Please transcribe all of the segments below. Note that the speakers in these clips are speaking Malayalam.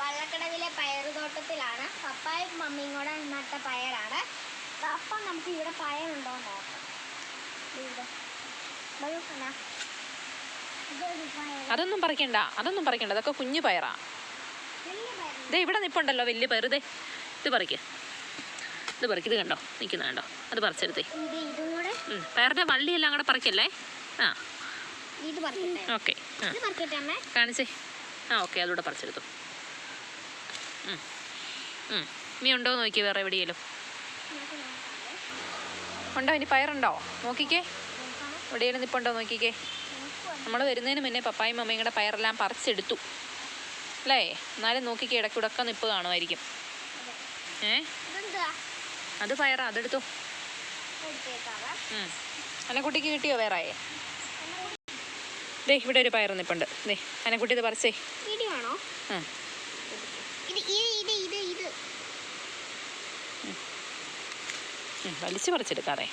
വള്ളക്കടവിലെ പയറുതോട്ടത്തിലാണ്. പപ്പായും മമ്മിയും കൂടെ നട്ട പയറാണ്. അപ്പം നമുക്ക് ഇവിടെ പയറുണ്ടോ നോക്കാം. ദേ ഇവിടെ. വരൂ കണ്ണാ. അതൊന്നും പറിക്കണ്ട അതൊന്നും പറിക്കണ്ട. അതൊക്കെ കുഞ്ഞു പയറാ. ഇതേ ഇവിടെ നിപ്പുണ്ടല്ലോ വലിയ പയർ ഇതേ ഇത് പറിക്ക്. ഇത് പറിക്ക്. ഇത് കണ്ടോ? നിൽക്കുന്ന കണ്ടോ? അത് പറിച്ചെടുത്തേ. പയറിന്റെ വള്ളിയെല്ലാം കൂടെ പറിക്കല്ലേ? ആ. ഓക്കെ. കാണിച്ചേ. ആ ഓക്കെ അതിലൂടെ പറിച്ചെടുത്തു. ഇനി ഉണ്ടോ നോക്കി വേറെ എവിടെയെങ്കിലും. ഉണ്ടോ? ഇനി പയറുണ്ടോ? നോക്കിക്കേ. എവിടെയെങ്കിലും നിപ്പുണ്ടോ നോക്കിക്കേ. നമ്മൾ വരുന്നതിന് മുന്നേ പപ്പായും മമ്മയും കൂടെ പയറെല്ലാം പറിച്ചെടുത്തു. അല്ലേ? എന്നാലും നോക്കിക്കേ ഇടയ്ക്കിടക്ക നിപ്പ് കാണുമായിരിക്കും. ഏ? അത് പയറാ അതെടുത്തു. അനക്കുട്ടിക്ക് കിട്ടിയോ വേറെ? ദേ ഇവിടെ ഒരു പയർ നിപ്പുണ്ട്. ദേ അനക്കുട്ടി ഇത് പറിച്ചേ. ഇടിയാണോ ഉം. ഇത് ഇത് ഇത് ഇത് ഇത് ഉം, വലിച്ചു പറിച്ചെടുക്കാറേ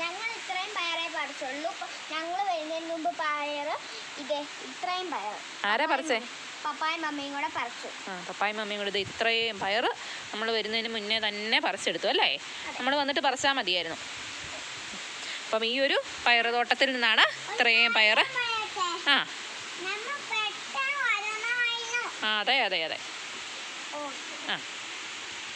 ഞങ്ങൾ ഇത്രയും പയറേ പറിച്ചുള്ളൂ. ഞങ്ങൾ വരുന്നതിന് മുമ്പ് പയറ് ഇത് ഇത്രയും പയർ ആരാ പറിച്ചേ? പപ്പായും മമ്മിയും കൂടെ പറിച്ചു. ആ പപ്പായും മമ്മിയും കൂടെ ഇത് ഇത്രയും പയർ നമ്മൾ വരുന്നതിന് മുന്നേ തന്നെ പറിച്ചെടുത്തു അല്ലേ? നമ്മൾ വന്നിട്ട് പറിച്ചാൽ മതിയായിരുന്നു. അപ്പം ഈ ഒരു പയർ തോട്ടത്തിൽ നിന്നാണ് ഇത്രയും പയർ ആ. ആ അതെ അതെ അതെ. ആ.